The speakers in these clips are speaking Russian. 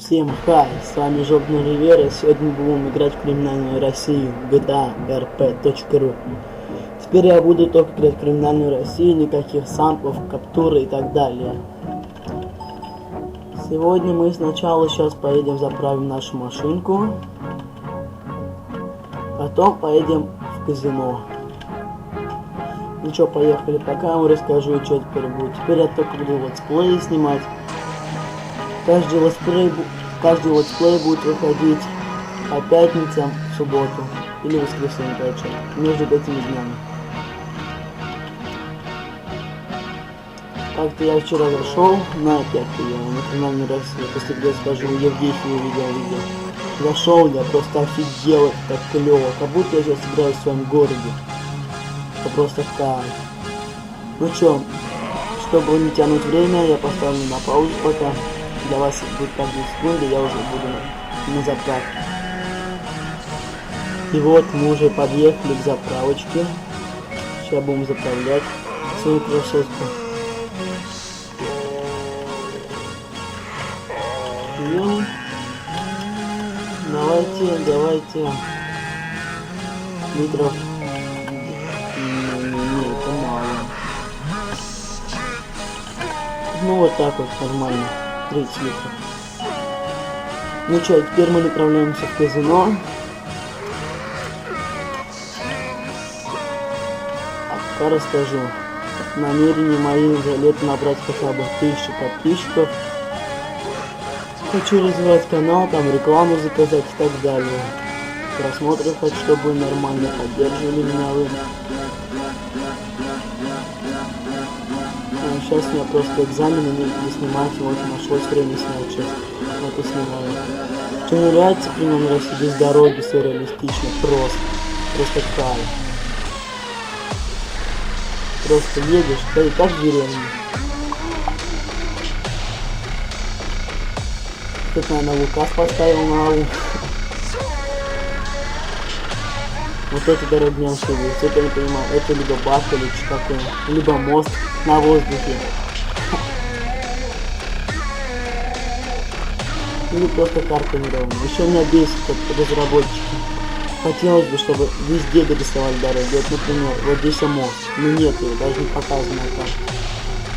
Всем хай, с вами Жопный Ривера, сегодня будем играть в криминальную Россию, GTA rp.ru Теперь я буду только играть в криминальную Россию, никаких самплов, каптуры и так далее. Сегодня мы сначала сейчас поедем заправим нашу машинку, потом поедем в казино. Ну что, поехали, пока я вам расскажу, что теперь будет. Теперь я только буду летсплеи снимать. Каждый летсплей, каждый летсплей будет выходить по пятницам, в субботу или воскресенье, короче, между этими днями. Как-то я вчера зашел на опять-то я на канале России, после где скажу, Евгехию видел видео. Зашел, я просто офигел, это так клево, как будто я сейчас играю в своем городе. Это просто кайф. Ну чё, чтобы не тянуть время, я поставлю на паузу пока. Для вас будет по 2 секунды, я уже буду на, заправке. И вот мы уже подъехали к заправочке. Сейчас будем заправлять свою красотку. Ну, давайте, давайте. Литров. Не, это мало. Ну вот так вот нормально. 30 литров. Ну что, теперь мы направляемся в казино. А пока расскажу. Намерения мои за лето набрать хотя бы тысячу подписчиков. Хочу развивать канал, там рекламу заказать и так далее. Просмотры хочу, чтобы нормально поддерживали меня вы. Сейчас у меня просто экзамены не снимать, вот нашлось время снять сейчас. Вот и снимаю. Что мне нравится примерно России без дороги, все реалистично, просто. Просто кайф. Просто едешь, да и как в деревне. Тут, наверное, Лукас поставил на АУ. Вот эта дорога мне вообще есть. Это не понимаю, это либо бак или что такое. Либо мост на воздухе. Или просто карта неровная. Еще меня бесит как разработчики. Хотелось бы, чтобы везде дорисовали дороги. Вот, например, вот здесь мост. Но нет ее, даже не показано на карте.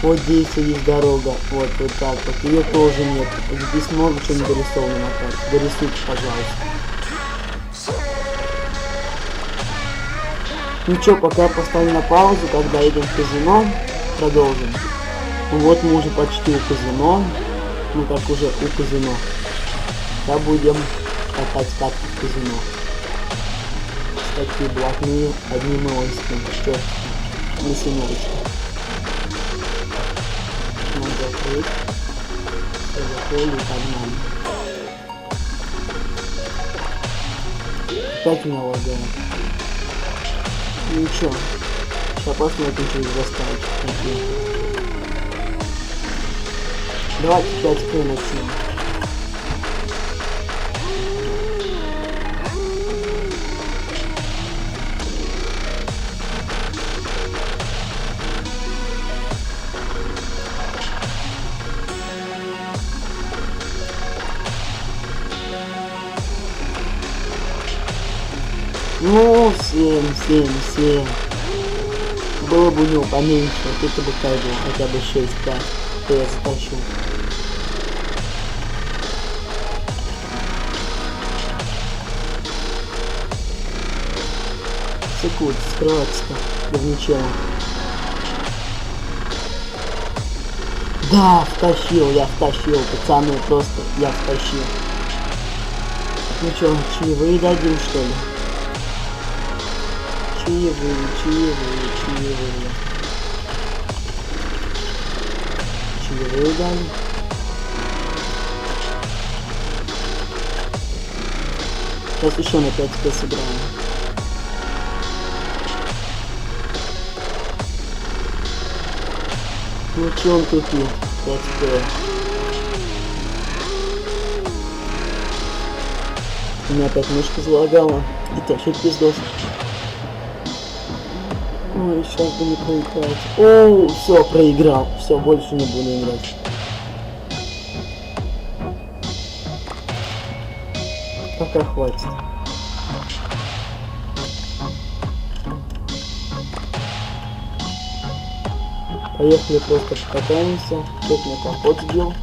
Вот здесь есть дорога, вот, вот так вот. Ее тоже нет. Здесь много чего не дорисовано на карте. Дорисуйте, пожалуйста. Ну чё, пока поставлю на паузу, когда едем в казино, продолжим. Ну Вот мы уже почти у казино. Ну как уже у казино. Да будем катать катки в казино. Такие блатные, одни мелочки, что не семерочки. Надо закрыть. Закрыли и погнали. Опять меня. Ничего. Сейчас посмотрим через заставочку. какие. Давайте 5 к 7, 7, 7. Было бы у него поменьше, вот это бы как бы хотя бы 6, да, то я затащу. Секунд, скрываться-то, говничало. Да, втащил, я втащил, пацаны, просто я втащил. Ну чё, чаевые дадим, что ли? Чаевые, чаевые, чаевые. Чаевые дали. Сейчас еще на 5 п сыграем. Ну че он тупит? 5 п У меня опять мышка залагала. И тащит пиздос. Ой, сейчас бы не проиграть. О, все, проиграл. Все, больше не буду играть. Пока хватит. Поехали просто покатаемся. Тут мне капот сбил.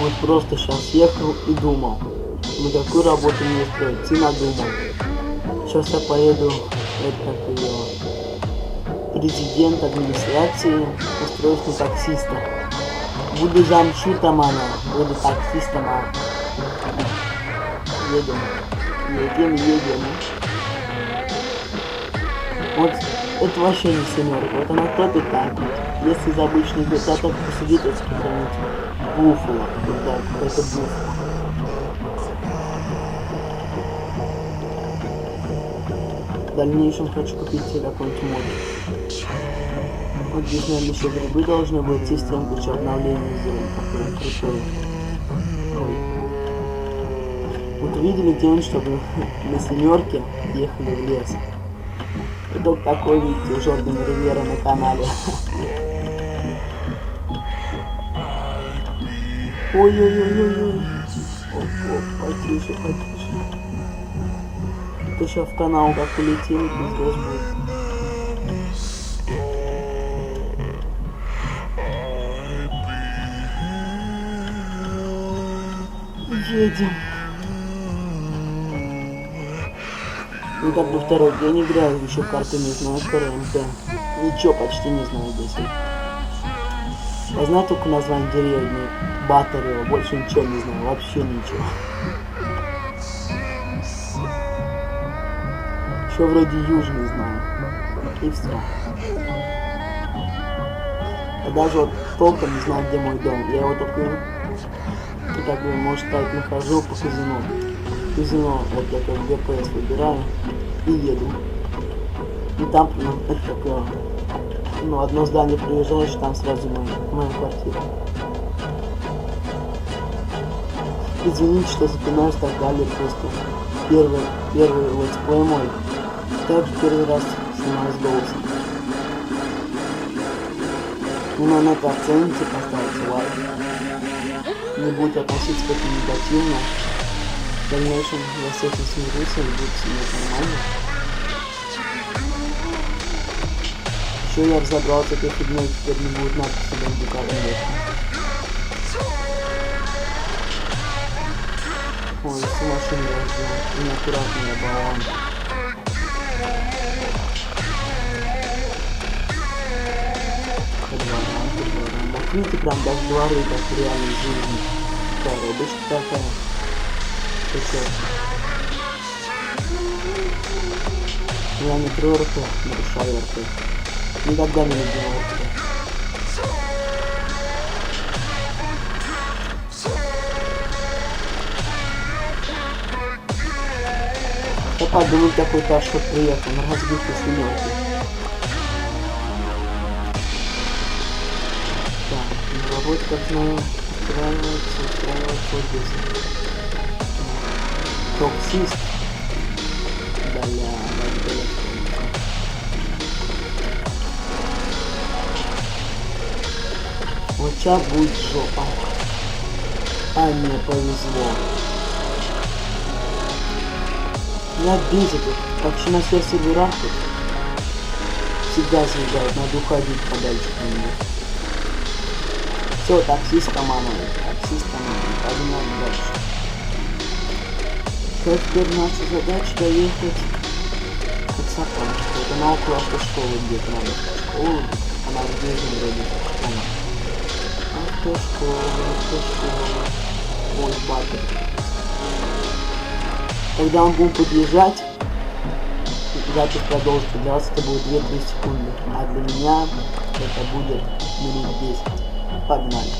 Вот просто сейчас ехал и думал, ну какую работу мне устроить, и надумал. Сейчас я поеду, это как ее, президент администрации, устроюсь на таксиста. Буду замшутом она, буду таксистом, а. Едем, едем, едем. Вот это вообще не семерка, вот она тот и так вот. Если из обычных GTA, то посидит вот какой-нибудь буфало, так, какой-то буфало. В дальнейшем хочу купить себе какой-нибудь мод. Вот здесь, наверное, еще грибы должны быть, системку еще обновление сделать, такое крутое. Вот видели день, чтобы на семерке ехали в лес. И только такой видите у Жордана Ривера на канале. Ой-ой-ой-ой-ой. Оп-оп, потише, потише. Это сейчас в канал как улетели, пиздец будет. Едем. Ну как бы второй день играю, еще карты не знаю, скоро МТ. Ничего почти не знаю здесь. Я знаю только название деревни, Батарева, больше ничего не знаю, вообще ничего. Еще вроде южный знаю. И все. Я даже вот толком не знаю, где мой дом. Я его только, и как бы, может так, нахожу по казино. Казино, вот я как ДПС выбираю и еду. И там, ну, такое, ну, одно здание приезжаешь, там сразу моя, моя квартира. Извините, что запинаюсь так далее, просто первый, первый летсплей мой. Также первый раз снимаю с голосом. Ну, на это оцените, поставьте лайк. Не будете относиться к этому негативно. В дальнейшем я с этим смирюсь и буду себе нормально. Еще я разобрался этой фигней, теперь не будет надписи бандикаром Ой, все машины разделают. Неаккуратный я баллон. Видите, прям даже дворы, как в реальной жизни. Коробочка такая. Сейчас. Я не тру РП, нарушаю РП. Никогда не любил РП. Я подумал, какой-то что приехал на разбитую семерку. Как устраивается, устраивается вот здесь. Токсист. Бля, бля, Вот сейчас будет жопа. А мне повезло. Меня бесит, вот, почти на серверах тут всегда съезжают, надо уходить подальше от него. Все, таксист командует, таксист командует, погнали дальше. Что теперь наша задача доехать к Сапанчику. Это на около автошколы где-то надо. Школу, она в Нижнем вроде школа. Автошкола, автошкола. Ой, батер. Когда он будет подъезжать, запись продолжится. Для вас это будет 2-3 секунды. А для меня это будет минут 10. Погнали.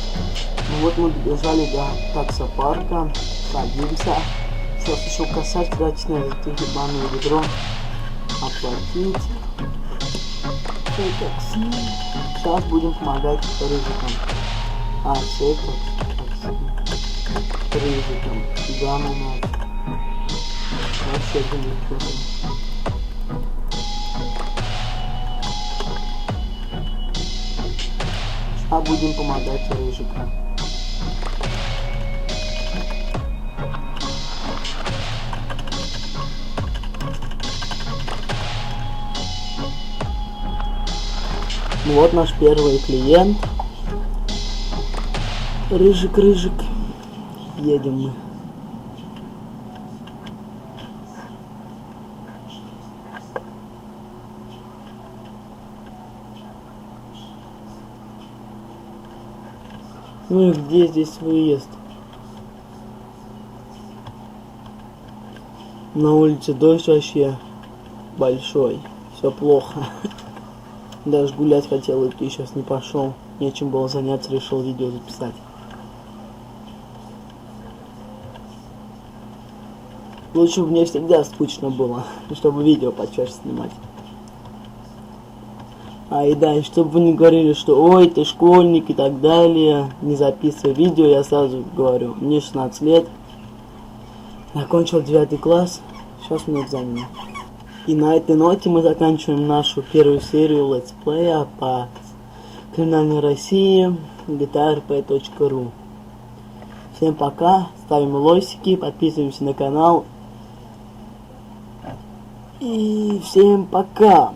Ну вот мы добежали до таксопарка. Садимся. Сейчас еще косарь тратить на это ебаное ведро. Оплатить. Такси. Сейчас будем помогать рыжикам. А, все это такси. Рыжикам. Да, ну надо. Вообще замечательно. пока будем помогать рыжика. Ну вот наш первый клиент. Рыжик, рыжик. Едем мы. Ну и где здесь выезд? На улице дождь вообще большой. Все плохо. Даже гулять хотел идти, сейчас не пошел. Нечем было заняться, решил видео записать. Лучше бы мне всегда скучно было, чтобы видео почаще снимать. А и да, чтобы вы не говорили, что ой, ты школьник и так далее, не записывай видео, я сразу говорю, мне 16 лет, окончил 9 класс, сейчас у меня экзамены. И на этой ноте мы заканчиваем нашу первую серию летсплея по криминальной России gtrp.ru Всем пока, ставим лойсики, подписываемся на канал. И всем пока!